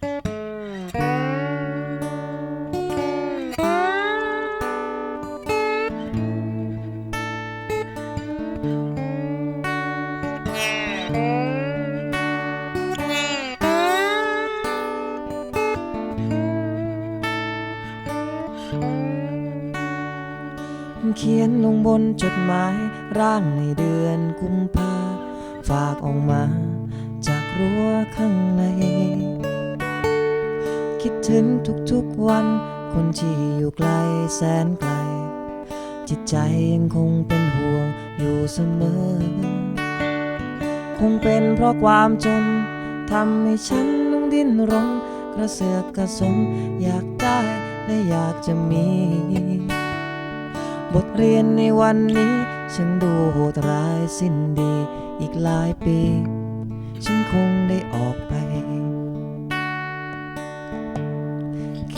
เขียนลงบนจดหมายร่างในเดือนกุมภาฝากออกมาจากรั้วข้างใน ถึงทุกๆวัน คนที่อยู่ไกลแสนไกล จิตใจยังคงเป็นห่วงอยู่เสมอ คงเป็นเพราะความจนทำให้ฉันต้องดิ้นรนกระเสือกกระสนอยากได้และอยากจะมี บทเรียนในวันนี้ ฉันดูโหดร้ายสิ้นดี อีกหลายปี ฉันคงได้ออกไป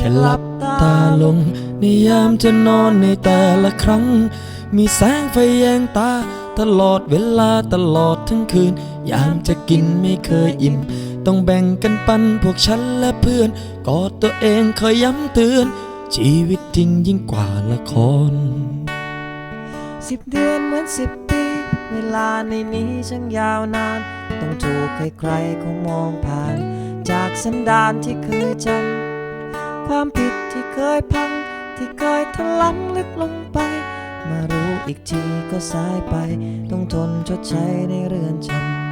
ค่หลับตาลงในยามจะนอนในแต่ละครั้ง มีแสงไฟแยงตา ตลอดเวลาตลอดทั้งคืน ยามจะกินไม่เคยอิ่ม ต้องแบ่งกันปันพวกฉันและเพื่อน กอดตัวเองเคยย้ำเตือน ชีวิตจริงยิ่งกว่าละครสิบเดือนเหมือนสิบปี เวลาในนี้ช่างยาวนาน ต้องถูกใครๆเขามองผ่าน จากสันดานที่เคยจำ ความผิดที่เคยพัง ที่เคยถลำลึกลงไป มารู้อีกทีก็สายไป ต้องทนชดใช้ในเรือนจำ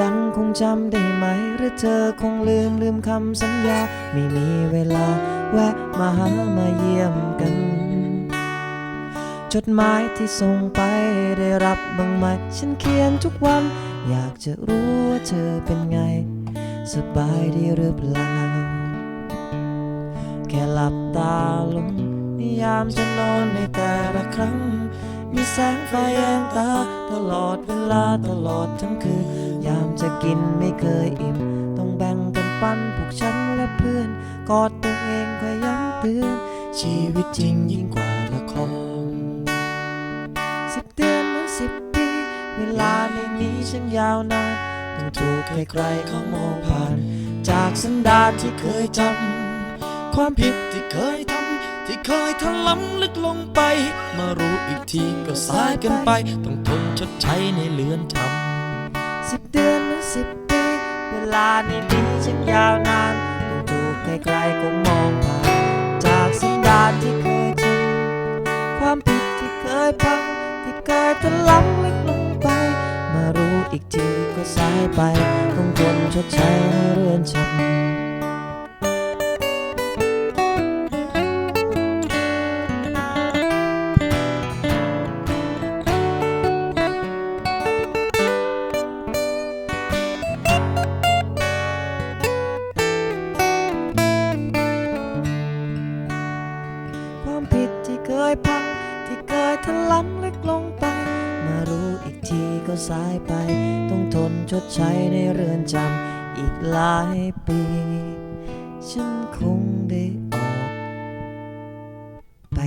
ยังคงจำได้ไหม หรือเธอคงลืมลืมคำสัญญา ไม่มีเวลาแวะมาหามาเยี่ยมกัน จดหมายที่ส่งไปได้รับบ้างไหม ฉันเขียนทุกวัน อยากจะรู้ว่าเธอเป็นไง สบายดีหรือเปล่า แค่หลับตาลงในยามจะนอนในแต่ละครั้ง มีแสงไฟแยงตา ตลอดเวลาตลอดทั้งคืน ยามจะกินไม่เคยอิ่ม ต้องแบ่งกันปันพวกฉันและเพื่อน กอดตัวเองคอยย้ำเตือน ชีวิตจริงยิ่งกว่าละครสิบเดือนหมือสิบปี เวลาในนี้ฉันยาวนานต้องถูกใครๆเขามองผ่าน จากสันดานที่เคยจำความผิดที่เคยทำ เคยถลำลึกลงไป มารู้อีกทีก็สายเกินไป ต้องทนชดใช้ในเรือนจำสิบเดือนหมือนสิบปี เวลาในนี้ฉันยาวนานต้องถูกใครๆก็มองผ่าน จากสันดานที่เคยจำความผิดที่เคยพังที่เคยถลำลึกลงไป มารู้อีกทีก็สายไป ต้องทนชดใช้ในเรือนจำ ยพัง ที่เคยถลำลึกลงไป มารู้อีกทีก็สายไป ต้องทนชดใช้ในเรือนจำอีกหลายปี ฉันคงได้ออกไป